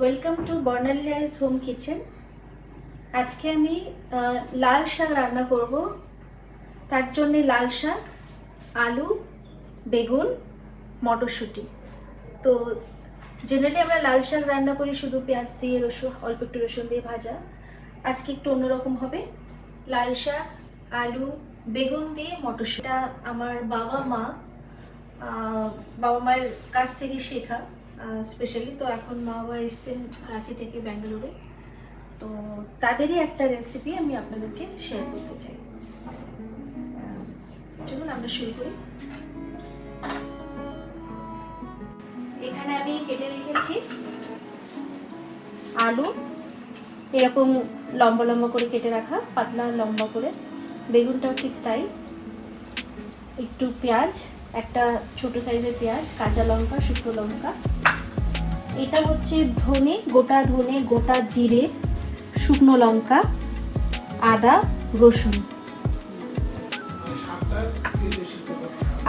Welcome to Barnali rice home kitchen আজকে আমি লাল শাক রান্না করব। তার জন্যে লাল শাক, আলু, বেগুন, মটরশুঁটি। তো জেনারেলি আমরা লাল শাক রান্না করি শুধু পেঁয়াজ দিয়ে, রসুন, অল্প একটু রসুন দিয়ে ভাজা। আজকে একটু অন্যরকম হবে। লাল শাক, আলু, বেগুন দিয়ে মটরশুঁটি। এটা আমার বাবা মা বাবা মায়ের কাছ থেকে শেখা। স্পেশালি তো এখন মা বাবা এসছেন রাঁচি থেকে ব্যাঙ্গালোরে। তো তাদেরই একটা রেসিপি আমি আপনাদেরকে শেয়ার করতে চাই। চলুন আমরা শুরু করি। এখানে আমি কেটে রেখেছি আলু। এরকম লম্বা লম্বা করে কেটে রাখা, পাতলা লম্বা করে। বেগুনটাও ঠিক তাই। একটু পেঁয়াজ, একটা ছোট সাইজের পেঁয়াজ, কাঁচা লঙ্কা, শুকনো লঙ্কা। এটা হচ্ছে ধনে, গোটা ধনে, গোটা জিরে, শুকনো লঙ্কা, আদা, রসুন।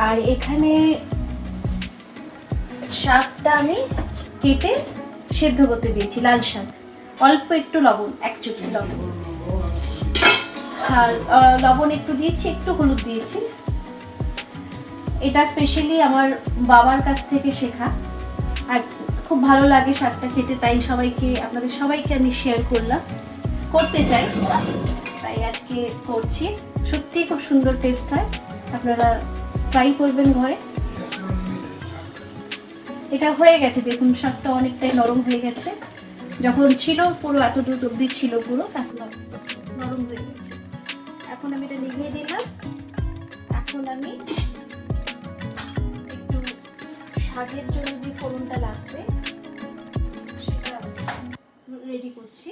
আর এখানে শাকটা আমি কেটে সেদ্ধ করতে দিয়েছি, লাল শাক। অল্প একটু লবণ, এক চুটকি লবণ। আর লবণ একটু দিয়েছি, একটু হলুদ দিয়েছি। এটা স্পেশালি আমার বাবার কাছ থেকে শেখা। আর খুব ভালো লাগে শাকটা খেতে, তাই সবাইকে, আপনাদের সবাইকে আমি শেয়ার করলাম। করতে চাই, তাই আজকে করছি। সত্যি খুব সুন্দর টেস্ট হয়। আপনারা ট্রাই করবেন ঘরে। এটা হয়ে গেছে, দেখুন শাকটা অনেকটাই নরম হয়ে গেছে। যখন ছিল পুরো এত দুধ অব্দি ছিল পুরো, এখন নরম হয়ে গেছে। এখন আমি এটা নিভিয়ে দিলাম। এখন আমি শাকের জন্য যে ফোড়নটা লাগবে সেটা রেডি করছি।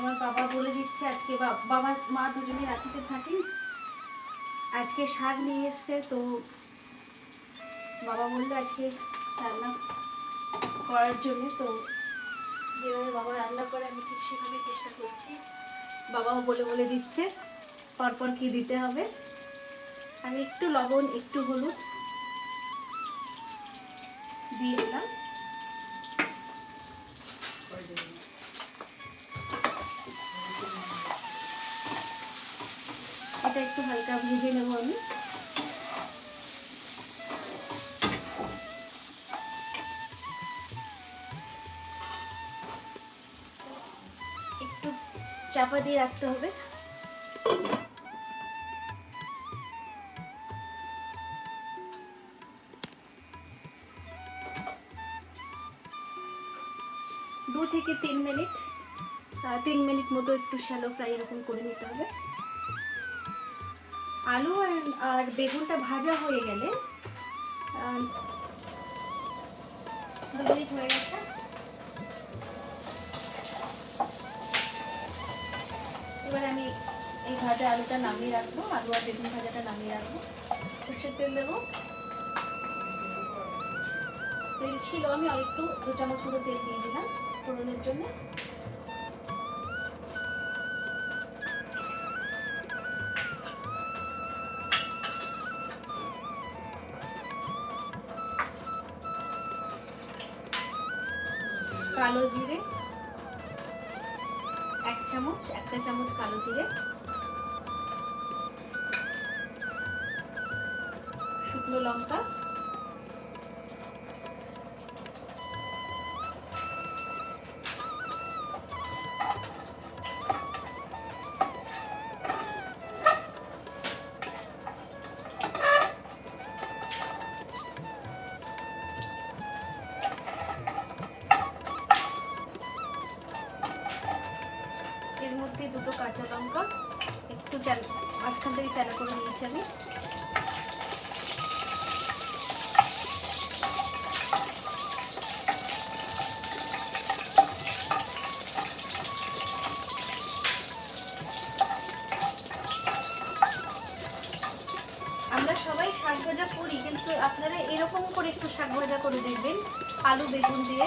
আমার বাবা বলে দিচ্ছে আজকে বাবা, মা দুজনে রাঁচিতে থাকেন। আজকে শাক নিয়ে এসছে, তো বাবা বলল আজকে রান্না করার জন্য, তো যেভাবে বাবা রান্না করে, আমি ঠিক সেভাবে চেষ্টা করছি। বাবাও বলে বলে দিচ্ছে, পরপর কি দিতে হবে। আমি একটু লবণ, একটু হলুদ দিয়ে দিলাম। এটা একটু হালকা ভেজে নেব আমি। একটু চাপা দিয়ে রাখতে হবে। দু থেকে তিন মিনিট তিন মিনিট মতো একটু শ্যালো ফ্রাই এরকম করে নিতে হবে। আলু আর আর বেগুনটা ভাজা হয়ে গেলে হয়ে গেছে। এবার আমি এই ভাজা আলুটা নামিয়ে রাখব, আলু আর বেগুন ভাজাটা নামিয়ে রাখব। সর্ষের তেল দেবো। তেল ছিল, আমি আর একটু দু চামচ মতো তেল দিয়ে দিলাম ফোড়নের জন্য। এক চামচ একটা চামচ কালো জিরে। শুকনো লঙ্কা। সবাই শাক ভাজা করি, কিন্তু আপনারা এরকম করে একটু শাক ভাজা করে দেখবেন, আলু, বেগুন দিয়ে,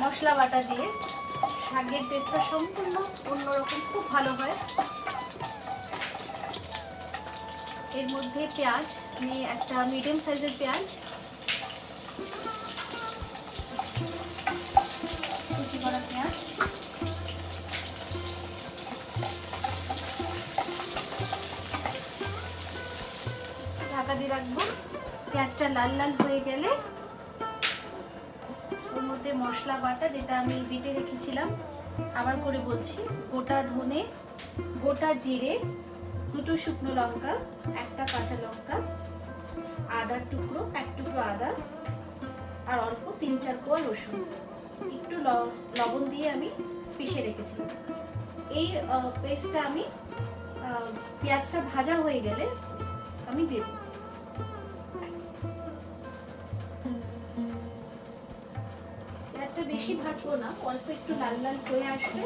মশলা বাটা দিয়ে। শাকের টেস্টটা সম্পূর্ণ অন্যরকম, খুব ভালো হয়। এর মধ্যে পেঁয়াজ আমি একটা মিডিয়াম সাইজের পেঁয়াজ। করা পেঁয়াজ। ঢাকা দিয়ে রাখব। পেঁয়াজটা লাল লাল হয়ে গেলে ওর মধ্যে মশলা বাটা, যেটা আমি বেটে রেখেছিলাম, আবার করে বলছি, গোটা ধনে, গোটা জিরে দুটো শুকনো লঙ্কা, একটা কাঁচা লঙ্কা, আদার টুকরো, এক টুকরো আদা, আর অল্প তিন চার কোয়া রসুন। একটু লবণ দিয়ে আমি পিষে রেখেছিলাম। এই পেস্টটা আমি পেঁয়াজটা ভাজা হয়ে গেলে আমি দেব। পেঁয়াজটা বেশি ভাজবো না, অল্প একটু লাল লাল হয়ে আসবে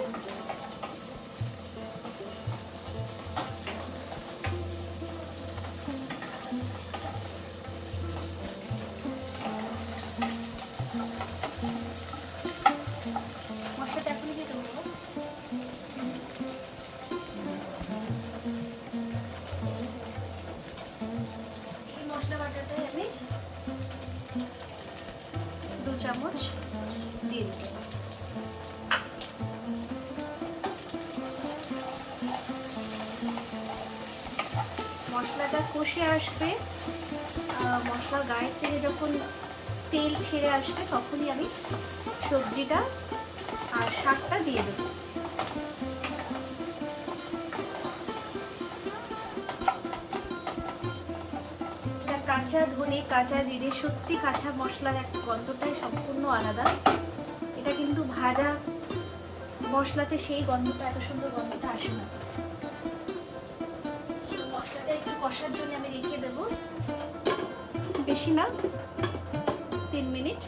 মশলাটা কষে আসবে আহ, মশলার গায়ের থেকে যখন তেল ছেড়ে আসবে তখনই আমি সবজিটা আর শাকটা দিয়ে দেবো। কাঁচা ধনে কাঁচা জিরে সত্যি কাঁচা মশলার একটা গন্ধটাই সম্পূর্ণ আলাদা। এটা কিন্তু ভাজা মশলাতে সেই গন্ধটা এত সুন্দর গন্ধটা আসে না। কষার জন্য আমি রেখে দেবো। বেশি না, তিন মিনিট।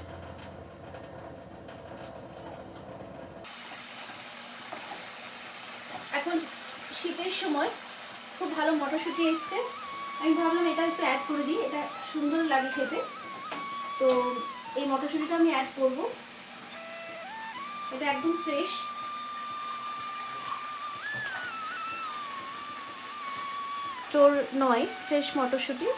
এখন শীতের সময় খুব ভালো মটরশুঁটি এসছে। আমি ভাবলাম এটা একটু অ্যাড করে দিই, এটা সুন্দর লাগে খেতে। তো এই মটরশুঁটিটা আমি অ্যাড করব। এটা একদম ফ্রেশ স্টোর নয়, ফ্রেশ মটরশুঁটি।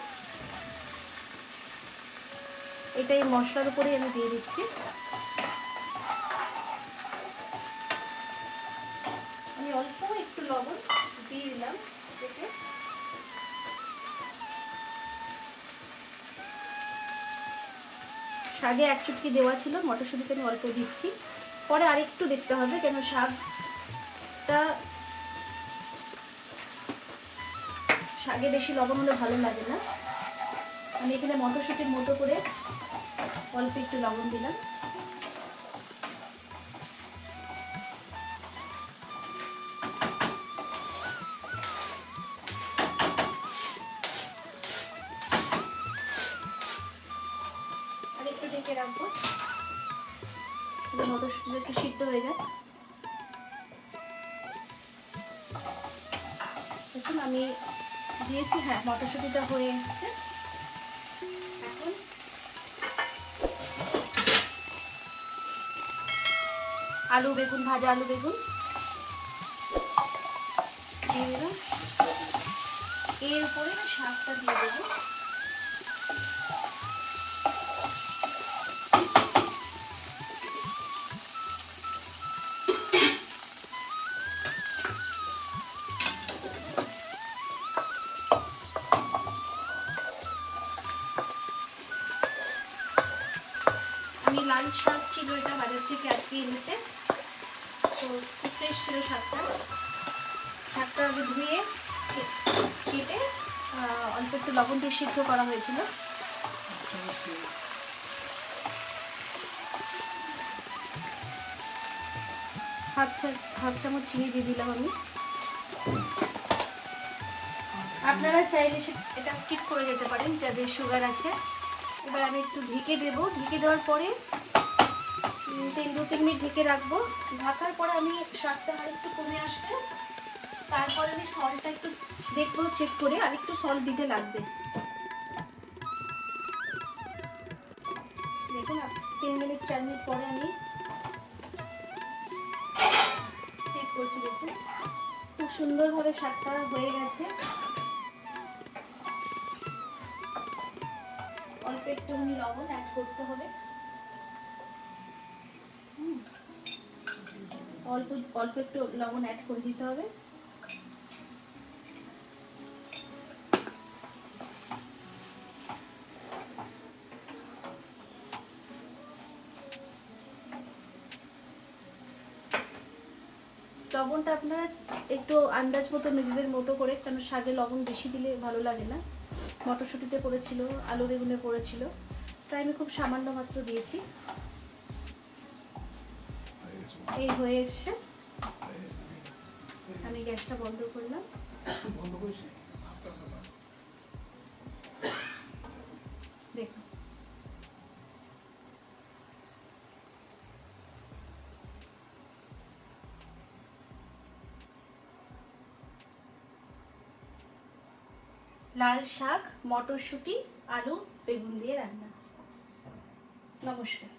এটা এই মশলার উপরেই আমি দিয়ে দিচ্ছি। আমি অল্প একটু লবণ দিয়ে দিলাম শাকে এক চুটকি দেওয়া ছিল মটরশুঁটিতে আমি অল্প দিচ্ছি। পরে আরেকটু দেখতে হবে কেন শাকটা শাকে বেশি লবণ হলে ভালো লাগে না। আমি এখানে মটরশুঁটির মতো করে অল্প একটু লবণ দিলাম। রাখব। মটরশুঁটি একটু সিদ্ধ হয়ে দেখুন আমি দিয়েছি হ্যাঁ মটরশুঁটিটা হয়ে এসছে। এখন আলু বেগুন, ভাজা আলু বেগুন দিয়ে দিলাম। এর উপরে শাকটা দিয়ে দেবো। লাল শাক ছিল, এটা বাজার থেকে আজকে এনেছে। তো খুব ফ্রেশ ছিল শাকটা। শাকটা আগে ধুয়ে কেটে অল্প একটু লবণ দিয়ে সিদ্ধ করা হয়েছিল। হাফ চা- হাফ চামচ চিনি দিয়ে দিলাম আমি। আপনারা চাইলে এটা স্কিপ করে যেতে পারেন, যাদের সুগার আছে। এবার আমি একটু ঢেকে দেবো। ঢেকে দেওয়ার পরে তিন, দু, তিন মিনিট ঢেকে রাখব। ঢাকার পরে আমি শাকটা আর একটু কমে আসবে। তারপরে আমি সলটা একটু দেখব চেক করে আর একটু সল্ট দিতে লাগবে। দেখুন তিন মিনিট, চার মিনিট পরে আমি চেক করছি, দেখুন। খুব সুন্দরভাবে শাকটা হয়ে গেছে। অল্প একটুখানি লবণ অ্যাড করতে হবে। অল্প অল্প একটু লবণ অ্যাড করে দিতে হবে। লবণটা আপনারা একটু আন্দাজ মতো, নিজেদের মতো করে কারণ শাকে লবণ বেশি দিলে ভালো লাগে না। মটরশুঁটিতে পড়েছিল আলু বেগুনে পড়েছিল তাই আমি খুব সামান্য মাত্র দিয়েছি। এই হয়ে এসছে। আমি গ্যাসটা বন্ধ করলাম। দেখুন লাল শাক, মটরশুঁটি, আলু, বেগুন দিয়ে রান্না। নমস্কার।